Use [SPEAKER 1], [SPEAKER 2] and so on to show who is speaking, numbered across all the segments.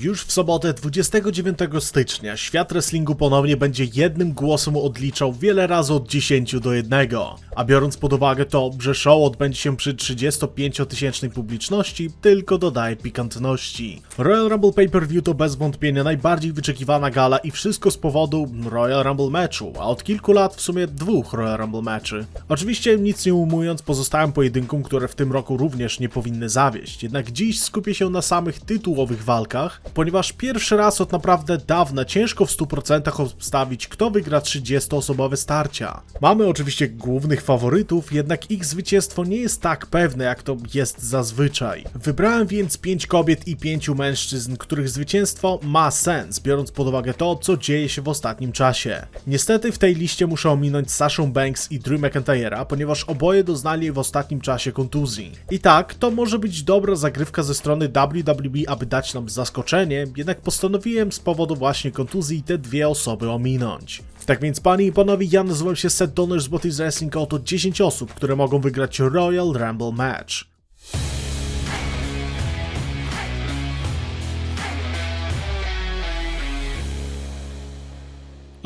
[SPEAKER 1] Już w sobotę 29 stycznia świat wrestlingu ponownie będzie jednym głosem odliczał wiele razy od 10 do 1. A biorąc pod uwagę to, że show odbędzie się przy 35-tysięcznej publiczności, tylko dodaje pikantności. Royal Rumble Pay-Per-View to bez wątpienia najbardziej wyczekiwana gala i wszystko z powodu Royal Rumble meczu, a od kilku lat w sumie dwóch Royal Rumble meczy. Oczywiście nic nie umując pozostałym pojedynkom, które w tym roku również nie powinny zawieść, jednak dziś skupię się na samych tytułowych walkach, ponieważ pierwszy raz od naprawdę dawna ciężko w 100% obstawić kto wygra 30-osobowe starcia. Mamy oczywiście głównych faworytów, jednak ich zwycięstwo nie jest tak pewne jak to jest zazwyczaj. Wybrałem więc 5 kobiet i 5 mężczyzn, których zwycięstwo ma sens, biorąc pod uwagę to, co dzieje się w ostatnim czasie. Niestety w tej liście muszę ominąć Sashą Banks i Drew McIntyre'a, ponieważ oboje doznali w ostatnim czasie kontuzji. I tak, to może być dobra zagrywka ze strony WWE, aby dać nam zaskoczenie, jednak postanowiłem z powodu właśnie kontuzji te dwie osoby ominąć. Tak więc panie i panowie, ja nazywam się Seth Donner z Botis Wrestling, a oto 10 osób, które mogą wygrać Royal Rumble Match.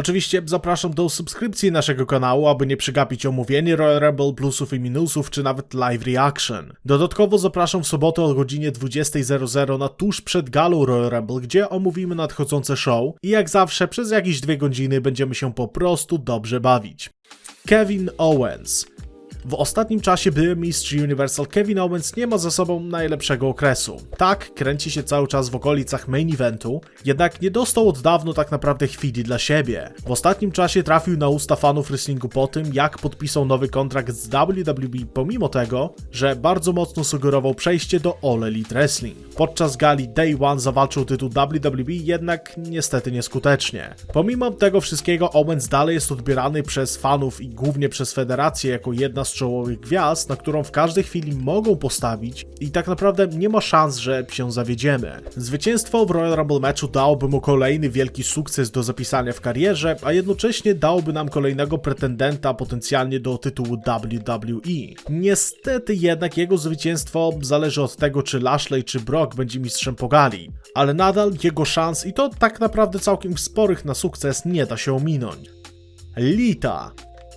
[SPEAKER 1] Oczywiście zapraszam do subskrypcji naszego kanału, aby nie przegapić omówienie Royal Rumble plusów i minusów, czy nawet live reaction. Dodatkowo zapraszam w sobotę o godzinie 20.00 na tuż przed galą Royal Rumble, gdzie omówimy nadchodzące show i jak zawsze przez jakieś dwie godziny będziemy się po prostu dobrze bawić. Kevin Owens w ostatnim czasie były mistrz Universal Kevin Owens nie ma za sobą najlepszego okresu. Tak, kręci się cały czas w okolicach main eventu, jednak nie dostał od dawno tak naprawdę chwili dla siebie. W ostatnim czasie trafił na usta fanów wrestlingu po tym, jak podpisał nowy kontrakt z WWE, pomimo tego, że bardzo mocno sugerował przejście do All Elite Wrestling. Podczas gali Day One zawalczył tytuł WWE, jednak niestety nieskutecznie. Pomimo tego wszystkiego Owens dalej jest odbierany przez fanów i głównie przez federację jako jedna z czołowych gwiazd, na którą w każdej chwili mogą postawić i tak naprawdę nie ma szans, że się zawiedziemy. Zwycięstwo w Royal Rumble meczu dałoby mu kolejny wielki sukces do zapisania w karierze, a jednocześnie dałoby nam kolejnego pretendenta potencjalnie do tytułu WWE. Niestety jednak jego zwycięstwo zależy od tego, czy Lashley czy Brock będzie mistrzem pogali, ale nadal jego szans i to tak naprawdę całkiem sporych na sukces nie da się ominąć. Lita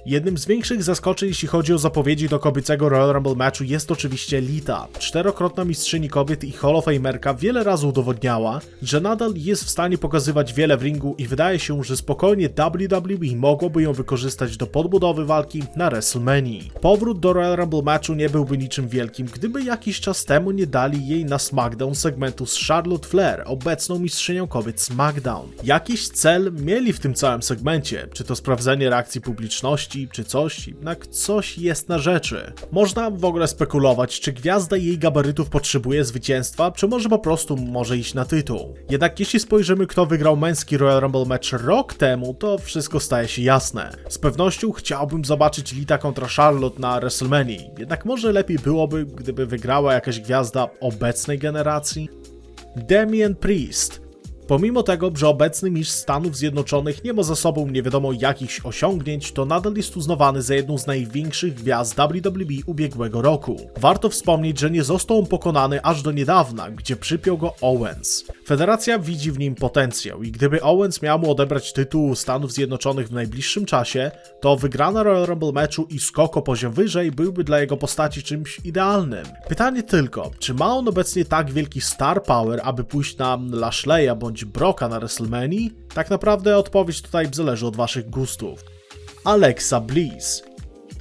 [SPEAKER 1] Jednym z większych zaskoczeń, jeśli chodzi o zapowiedzi do kobiecego Royal Rumble matchu jest oczywiście Lita. Czterokrotna mistrzyni kobiet i Hall of Famerka wiele razy udowodniała, że nadal jest w stanie pokazywać wiele w ringu i wydaje się, że spokojnie WWE mogłoby ją wykorzystać do podbudowy walki na WrestleMania. Powrót do Royal Rumble matchu nie byłby niczym wielkim, gdyby jakiś czas temu nie dali jej na SmackDown segmentu z Charlotte Flair, obecną mistrzynią kobiet SmackDown. Jakiś cel mieli w tym całym segmencie, czy to sprawdzenie reakcji publiczności, czy coś, jednak coś jest na rzeczy. Można w ogóle spekulować, czy gwiazda jej gabarytów potrzebuje zwycięstwa, czy może po prostu może iść na tytuł. Jednak jeśli spojrzymy, kto wygrał męski Royal Rumble match rok temu, to wszystko staje się jasne. Z pewnością chciałbym zobaczyć Lita kontra Charlotte na WrestleMania, jednak może lepiej byłoby, gdyby wygrała jakaś gwiazda obecnej generacji? Damian Priest Pomimo tego, że obecny mistrz Stanów Zjednoczonych nie ma za sobą nie wiadomo jakichś osiągnięć, to nadal jest uznawany za jedną z największych gwiazd WWE ubiegłego roku. Warto wspomnieć, że nie został on pokonany aż do niedawna, gdzie przypiął go Owens. Federacja widzi w nim potencjał i gdyby Owens miał mu odebrać tytuł Stanów Zjednoczonych w najbliższym czasie, to wygrana Royal Rumble meczu i skok o poziom wyżej byłby dla jego postaci czymś idealnym. Pytanie tylko, czy ma on obecnie tak wielki star power, aby pójść na Lashleya bądź Broka na WrestleMania? Tak naprawdę odpowiedź tutaj zależy od waszych gustów. Alexa Bliss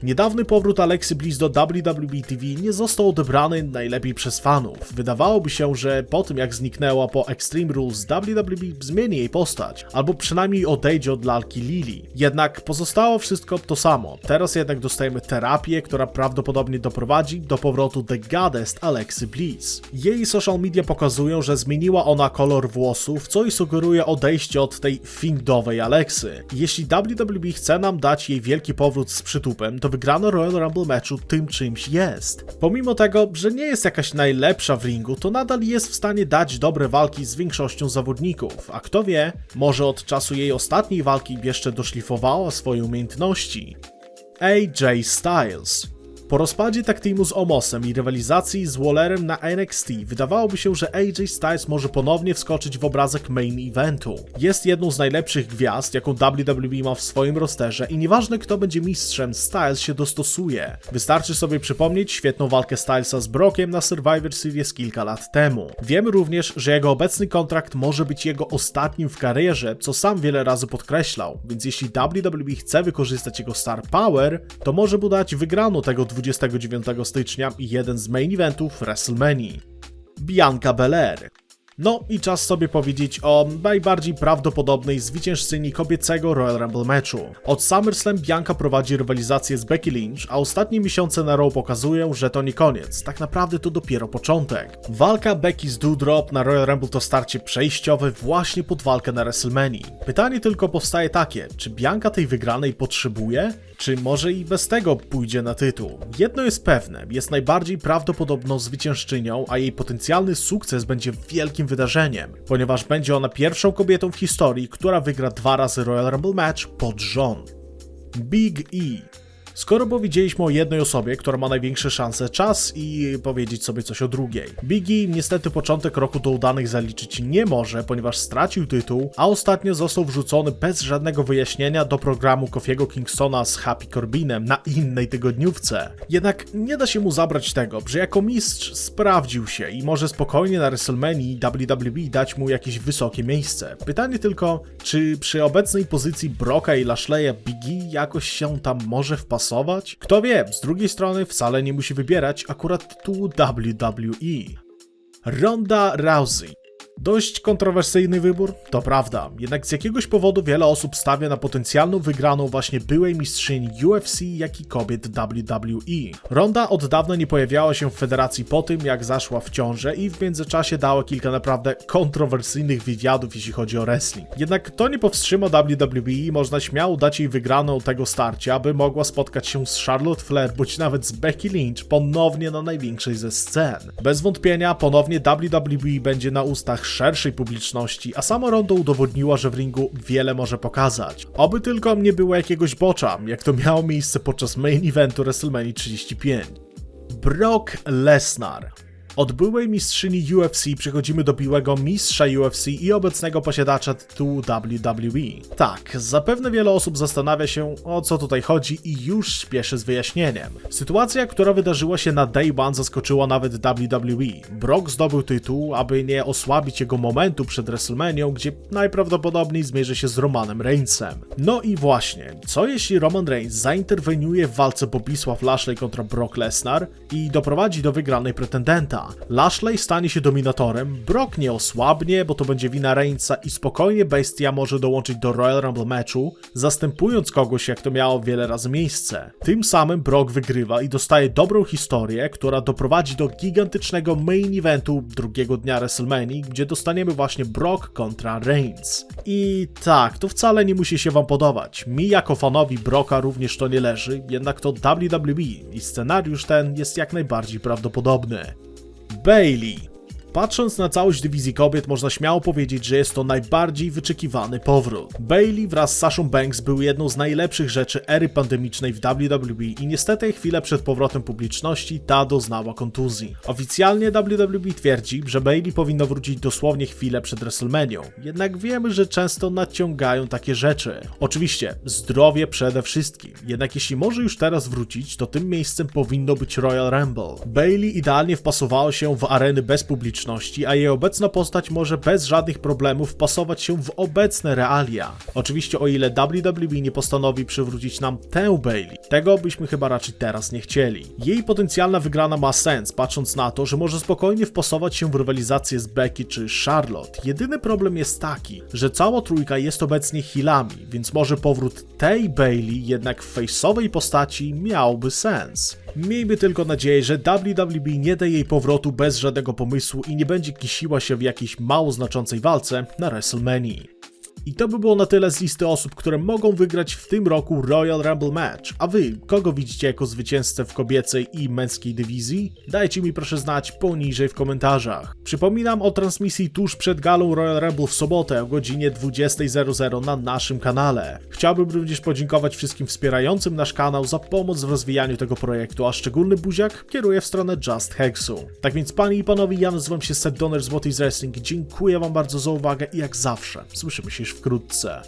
[SPEAKER 1] Niedawny powrót Alexy Bliss do WWE TV nie został odebrany najlepiej przez fanów. Wydawałoby się, że po tym jak zniknęła po Extreme Rules WWE zmieni jej postać, albo przynajmniej odejdzie od lalki Lily. Jednak pozostało wszystko to samo. Teraz jednak dostajemy terapię, która prawdopodobnie doprowadzi do powrotu The Goddess Alexy Bliss. Jej social media pokazują, że zmieniła ona kolor włosów, co i sugeruje odejście od tej findowej Alexy. Jeśli WWE chce nam dać jej wielki powrót z przytupem, to wygrano Royal Rumble meczu tym czymś jest. Pomimo tego, że nie jest jakaś najlepsza w ringu, to nadal jest w stanie dać dobre walki z większością zawodników, a kto wie, może od czasu jej ostatniej walki jeszcze doszlifowała swoje umiejętności. AJ Styles Po rozpadzie tak teamu z Omosem i rywalizacji z Wallerem na NXT wydawałoby się, że AJ Styles może ponownie wskoczyć w obrazek main eventu. Jest jedną z najlepszych gwiazd, jaką WWE ma w swoim rosterze i nieważne kto będzie mistrzem, Styles się dostosuje. Wystarczy sobie przypomnieć świetną walkę Stylesa z Brockiem na Survivor Series kilka lat temu. Wiemy również, że jego obecny kontrakt może być jego ostatnim w karierze, co sam wiele razy podkreślał, więc jeśli WWE chce wykorzystać jego star power, to może mu dać wygraną tego 29 stycznia jeden z main eventów WrestleMania. Bianca Belair. No i czas sobie powiedzieć o najbardziej prawdopodobnej zwyciężczyni kobiecego Royal Rumble meczu. Od SummerSlam Bianca prowadzi rywalizację z Becky Lynch, a ostatnie miesiące na Raw pokazują, że to nie koniec. Tak naprawdę to dopiero początek. Walka Becky z Doudrop na Royal Rumble to starcie przejściowe właśnie pod walkę na WrestleMania. Pytanie tylko powstaje takie, czy Bianca tej wygranej potrzebuje? Czy może i bez tego pójdzie na tytuł? Jedno jest pewne, jest najbardziej prawdopodobną zwyciężczynią, a jej potencjalny sukces będzie wielkim wydarzeniem, ponieważ będzie ona pierwszą kobietą w historii, która wygra dwa razy Royal Rumble match pod rząd. Big E Skoro powiedzieliśmy o jednej osobie, która ma największe szanse, czas i powiedzieć sobie coś o drugiej. Biggie niestety początek roku do udanych zaliczyć nie może, ponieważ stracił tytuł, a ostatnio został wrzucony bez żadnego wyjaśnienia do programu Kofiego Kingstona z Happy Corbinem na innej tygodniówce. Jednak nie da się mu zabrać tego, że jako mistrz sprawdził się i może spokojnie na WrestleMania WWE dać mu jakieś wysokie miejsce. Pytanie tylko, czy przy obecnej pozycji Brocka i Lashley'a Biggie jakoś się tam może wpasować? Kto wie, z drugiej strony wcale nie musi wybierać akurat tytułu WWE. Ronda Rousey. Dość kontrowersyjny wybór, to prawda, jednak z jakiegoś powodu wiele osób stawia na potencjalną wygraną właśnie byłej mistrzyni UFC, jak i kobiet WWE. Ronda od dawna nie pojawiała się w federacji po tym, jak zaszła w ciążę i w międzyczasie dała kilka naprawdę kontrowersyjnych wywiadów, jeśli chodzi o wrestling. Jednak to nie powstrzyma WWE, można śmiało dać jej wygraną tego starcia, aby mogła spotkać się z Charlotte Flair, bądź nawet z Becky Lynch ponownie na największej ze scen. Bez wątpienia ponownie WWE będzie na ustach szerszej publiczności, a sama Rondo udowodniła, że w ringu wiele może pokazać. Oby tylko nie było jakiegoś bocza, jak to miało miejsce podczas main eventu WrestleMania 35. Brock Lesnar od byłej mistrzyni UFC przechodzimy do byłego mistrza UFC i obecnego posiadacza tytułu WWE. Tak, zapewne wiele osób zastanawia się, o co tutaj chodzi i już śpieszy z wyjaśnieniem. Sytuacja, która wydarzyła się na Day One zaskoczyła nawet WWE. Brock zdobył tytuł, aby nie osłabić jego momentu przed WrestleMania, gdzie najprawdopodobniej zmierzy się z Romanem Reignsem. No i właśnie, co jeśli Roman Reigns zainterweniuje w walce Bobisław Lashley kontra Brock Lesnar i doprowadzi do wygranej pretendenta? Lashley stanie się dominatorem, Brock nie osłabnie, bo to będzie wina Reignsa i spokojnie Bestia może dołączyć do Royal Rumble meczu, zastępując kogoś jak to miało wiele razy miejsce. Tym samym Brock wygrywa i dostaje dobrą historię, która doprowadzi do gigantycznego main eventu drugiego dnia WrestleMania, gdzie dostaniemy właśnie Brock kontra Reigns. I tak, to wcale nie musi się wam podobać. Mi jako fanowi Brocka również to nie leży, jednak to WWE i scenariusz ten jest jak najbardziej prawdopodobny. Bailey. Patrząc na całość dywizji kobiet, można śmiało powiedzieć, że jest to najbardziej wyczekiwany powrót. Bailey wraz z Sashą Banks był jedną z najlepszych rzeczy ery pandemicznej w WWE i niestety chwilę przed powrotem publiczności ta doznała kontuzji. Oficjalnie WWE twierdzi, że Bailey powinno wrócić dosłownie chwilę przed WrestleMania, jednak wiemy, że często naciągają takie rzeczy. Oczywiście, zdrowie przede wszystkim, jednak jeśli może już teraz wrócić, to tym miejscem powinno być Royal Rumble. Bailey idealnie wpasowała się w areny bez publiczności, a jej obecna postać może bez żadnych problemów wpasować się w obecne realia. Oczywiście o ile WWE nie postanowi przywrócić nam tę Bailey, tego byśmy chyba raczej teraz nie chcieli. Jej potencjalna wygrana ma sens, patrząc na to, że może spokojnie wpasować się w rywalizację z Becky czy Charlotte. Jedyny problem jest taki, że cała trójka jest obecnie healami, więc może powrót tej Bailey jednak w face'owej postaci miałby sens. Miejmy tylko nadzieję, że WWE nie da jej powrotu bez żadnego pomysłu i nie będzie kisiła się w jakiejś mało znaczącej walce na WrestleMania. I to by było na tyle z listy osób, które mogą wygrać w tym roku Royal Rumble Match. A wy, kogo widzicie jako zwycięzcę w kobiecej i męskiej dywizji? Dajcie mi proszę znać poniżej w komentarzach. Przypominam o transmisji tuż przed galą Royal Rumble w sobotę o godzinie 20.00 na naszym kanale. Chciałbym również podziękować wszystkim wspierającym nasz kanał za pomoc w rozwijaniu tego projektu, a szczególny buziak kieruję w stronę Just Hexu. Tak więc panie i panowie, ja nazywam się Seth Donner z What Wrestling. Dziękuję wam bardzo za uwagę i jak zawsze słyszymy się już лишь крутца.